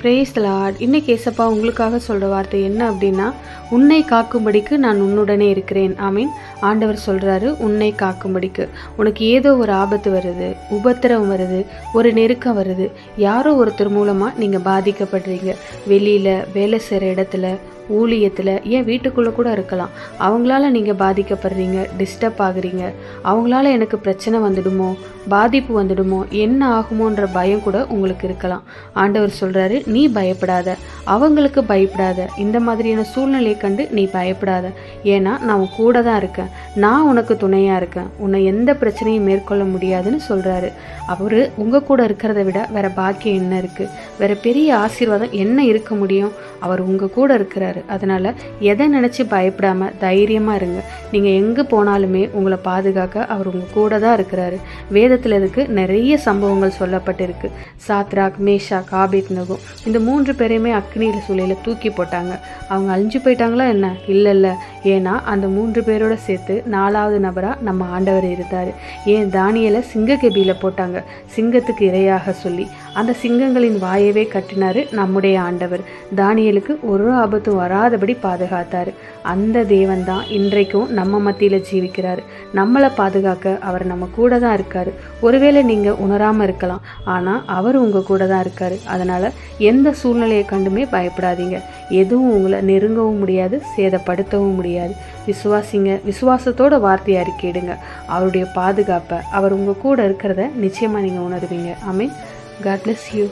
Brace Lord இன்னைக்கு ஏசப்பா உங்களுக்காக சொல்கிற வார்த்தை என்ன அப்படின்னா உன்னை காக்கும்படிக்கு நான் உன்னுடனே இருக்கிறேன். ஆமீன். ஆண்டவர் சொல்கிறாரு உன்னை காக்கும்படிக்கு. உனக்கு ஏதோ ஒரு ஆபத்து வருது உபத்திரம் வருது ஒரு நெருக்கம் வருது யாரோ ஒருத்தர் மூலமாக நீங்கள் பாதிக்கப்படுறீங்க வெளியில் வேலை செய்கிற இடத்துல ஊழியத்தில் ஏன் வீட்டுக்குள்ளே கூட இருக்கலாம். அவங்களால நீங்கள் பாதிக்கப்படுறீங்க டிஸ்டர்ப் ஆகுறீங்க. அவங்களால எனக்கு பிரச்சனை வந்துடுமோ பாதிப்பு வந்துடுமோ என்ன ஆகுமோன்ற பயம் கூட உங்களுக்கு இருக்கலாம். ஆண்டவர் சொல்கிறாரு நீ பயப்படாத. அவங்களுக்கு பயப்படாத. இந்த மாதிரியான சூழ்நிலையை கண்டு நீ பயப்படாத. ஏன்னா நான் உன் கூட தான் இருக்கேன். நான் உனக்கு துணையாக இருக்கேன். உன்னை எந்த பிரச்சனையும் மேற்கொள்ள முடியாதுன்னு சொல்கிறாரு அவர் உங்கள் கூட இருக்கிறத விட வேற பாக்கியம் என்ன இருக்குது வேற பெரிய ஆசீர்வாதம் என்ன இருக்க முடியும்? அவர் உங்கள் கூட இருக்கிறாரு. அதனால் எதை நினச்சி பயப்படாமல் தைரியமாக இருங்க. நீங்கள் எங்கே போனாலுமே உங்களை பாதுகாக்க அவர் உங்கள் கூட தான் இருக்கிறாரு. வேதத்தில் இதுக்கு நிறைய சம்பவங்கள் சொல்லப்பட்டிருக்கு. சாத்ராக் மேஷா காபித் நகும் இந்த மூன்று பேரையுமே அக்னியில் சூழலில் தூக்கி போட்டாங்க. அவங்க அழிஞ்சு போயிட்டாங்களா என்ன? இல்லை இல்லை. ஏன்னா அந்த மூன்று பேரோட சேர்த்து நாலாவது நபராக நம்ம ஆண்டவர் இருந்தார். ஏன் தானியலை சிங்கக்கெபியில் போட்டாங்க. சிங்கத்துக்கு இரையாக சொல்லி அந்த சிங்கங்களின் வாயவே கட்டினார் நம்முடைய ஆண்டவர். தானியலுக்கு ஒரு ஆபத்தும் வராதபடி பாதுகாத்தார். அந்த தேவன் தான் இன்றைக்கும் நம்ம மத்தியில் ஜீவிக்கிறார். நம்மளை பாதுகாக்க அவர் நம்ம கூட தான் இருக்கார். ஒருவேளை நீங்கள் உணராமல் இருக்கலாம். ஆனால் அவர் உங்கள் கூட தான் இருக்கார். அதனால் எந்த சூழ்நிலையை கண்டுமே பயப்படாதீங்க. எதுவும் உங்களை நெருங்கவும் முடியாது சேதப்படுத்தவும் முடியாது. விசுவாசிங்க விசுவாசத்தோட வார்த்தையை அறிக்கையிடுங்க. அவருடைய பாதுகாப்பை அவர் உங்கள் கூட இருக்கிறத நிச்சயமாக நீங்கள் உணருவீங்க. I mean God bless you